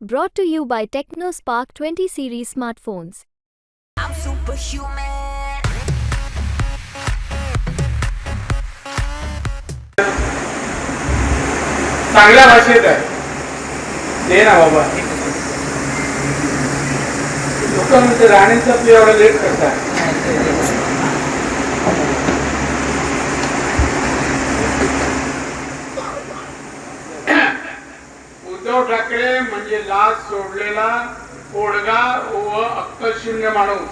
Brought to you by TechnoSpark 20 series smartphones. I'm superhuman. चांगल्या भाषेत आहे दे ना बाबा लोक म्हणते राणीचा तू एवढा लेट करता उद्धव ठाकरे म्हणजे लाज सोडलेला ओळगा व अक्कलशून्य माणूस.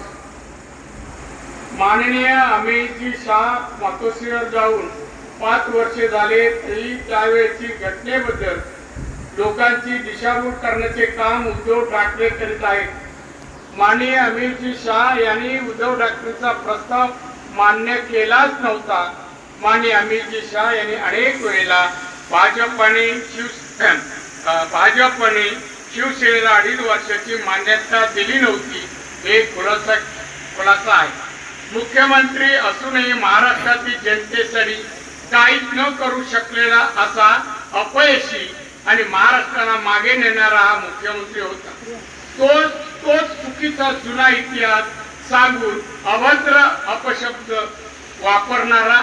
माननीय अमितजी शाह मातोश्रीवर जाऊन पाच वर्षे झाले तरी त्यावेळेची घटनेबद्दल लोकांची दिशाभूल करण्याचे काम उद्धव ठाकरे करीत आहेत. माननीय अमितजी शाह यांनी उद्धव ठाकरेचा प्रस्ताव मान्य केलाच नव्हता. माननीय अमितजी शाह यांनी अनेक वेळेला भाजप आणि शिवसेना भाजपने शिवसेनेला अडीच वर्षाची मान्यता दिली नव्हती. हे खुलासा खुलासा आहे. मुख्यमंत्री असूनही महाराष्ट्रातील जनतेसाठी काहीच न करू शकलेला असा अपयशी आणि महाराष्ट्राला मागे नेणारा हा मुख्यमंत्री होता. तो तोच चुकीचा जुना इतिहास सांगून अभद्र अपशब्द वापरणारा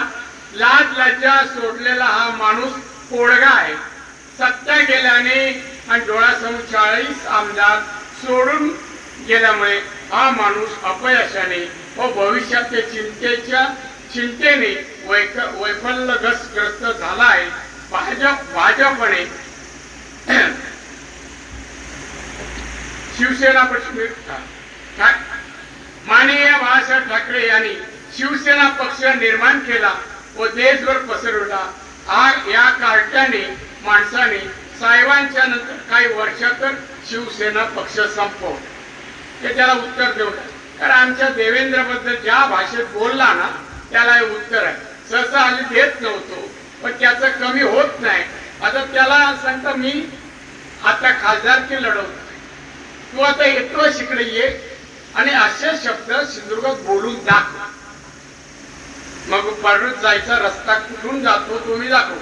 लाज लज्जा सोडलेला हा माणूस कोडगा आहे. सत्ता गेल्याने आणि डोळ्यासमोर चाळीस आमदार सोडून गेल्यामुळे हा माणूस अपयशाने व भविष्यातल्या चिंतेच्या चिंतेने वैक वैफल्यग्रस्त झाला आहे. भाजप भाजपने शिवसेना प्रश्न माननीय बाळासाहेब ठाकरे यांनी शिवसेना पक्ष निर्माण केला व देशभर पसरवला. हा या कार्टाने माणसाने साहेबांच्या नंतर काही वर्षातच शिवसेना पक्ष संपव ते त्याला उत्तर देऊ कारण आमच्या देवेंद्रबद्दल ज्या भाषेत बोलला ना त्याला हे उत्तर आहे. सहसा आम्ही देत नव्हतो पण त्याचं कमी होत नाही. आता त्याला सांगता मी आता खासदारकी लढवतो तू आता येतो शिकडे ये आणि असे शब्द सिंधुदुर्गात बोलून दाखव. मग परत जायचा रस्ता कुठून जातो तुम्ही दाखव.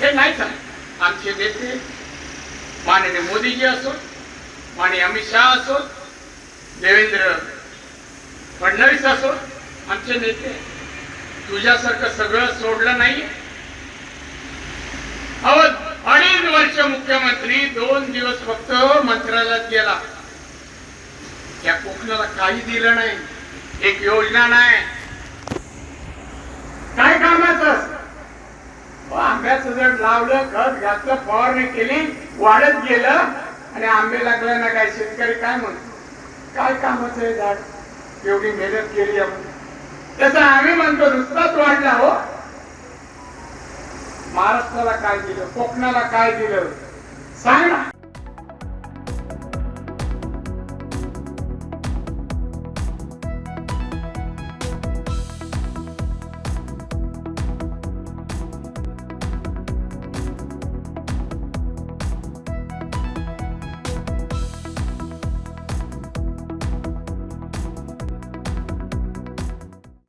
हे नाही चालत आमचे नेते माननीय मोदीजी असो माननीय अमित शहा असो देवेंद्र फडणवीस असो आमचे नेते तुझ्यासारखं सगळं सोडलं नाही अहो अडीच वर्ष मुख्यमंत्री दोन दिवस फक्त मंत्रालयात गेला. त्या कोकणाला काही दिलं नाही. एक योजना नाही. काय कामाचं असतं? अहो, आंब्याचं झाड लावलं खत घातलं फवारणी केली वाढत गेलं आणि आंबे लागले ना काय शेतकरी काय म्हणतो? काय कामाचं आहे झाड? एवढी मेहनत केली आपण. त्याचा आम्ही म्हणतो नुसताच वाढला हो. महाराष्ट्राला काय दिलं? कोकणाला काय दिलं? सांग ना.